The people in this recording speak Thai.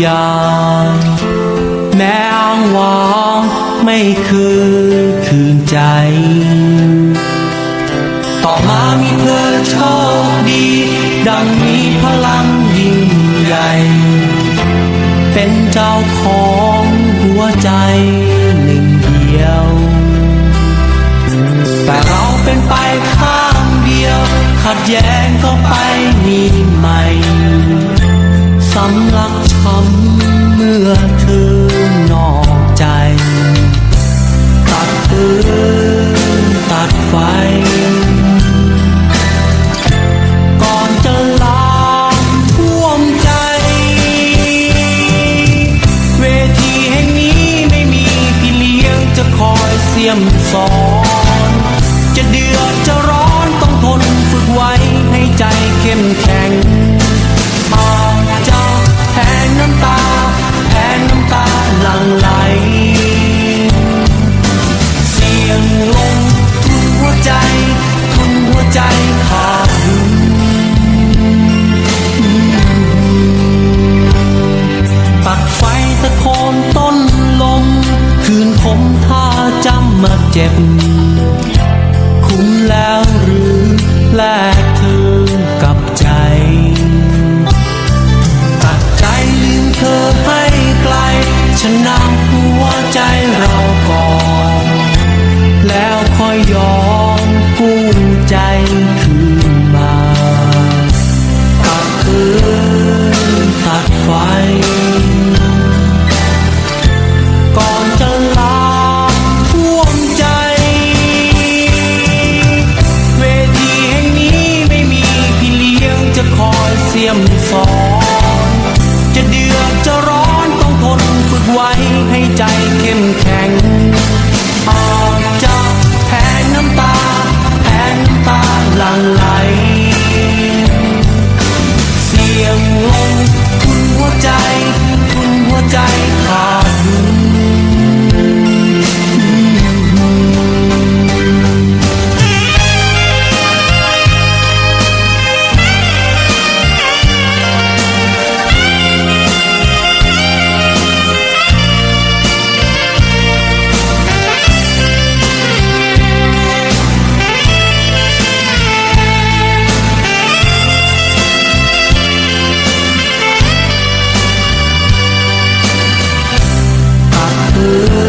อย่าง แม้อ้างว้างไม่เคยคืนใจ ต่อมามีเธอโชคดี ดังมีพลังยิ่งใหญ่ เป็นเจ้าของหัวใจหนึ่งเดียว แต่เราเป็นไปข้างเดียว ขัดแย้งก็ไปมีใหม่ สำลักช้ำเมื่อเธอนอกใจ ตัดปืนตัดไฟ ก่อนจะลามท่วมใจ เวทีแห่งนี้ไม่มีพี่เลี้ยงจะคอยเสียมสอน จะเดือดจะร้อนต้องทนฝึกไว้ให้ใจเข้มแข็ง ใจขาดทุนตัดไฟตะโคนต้นลม คืนผมท่าจำมาเจ็บ ให้ใจเข้มแข็ง ตั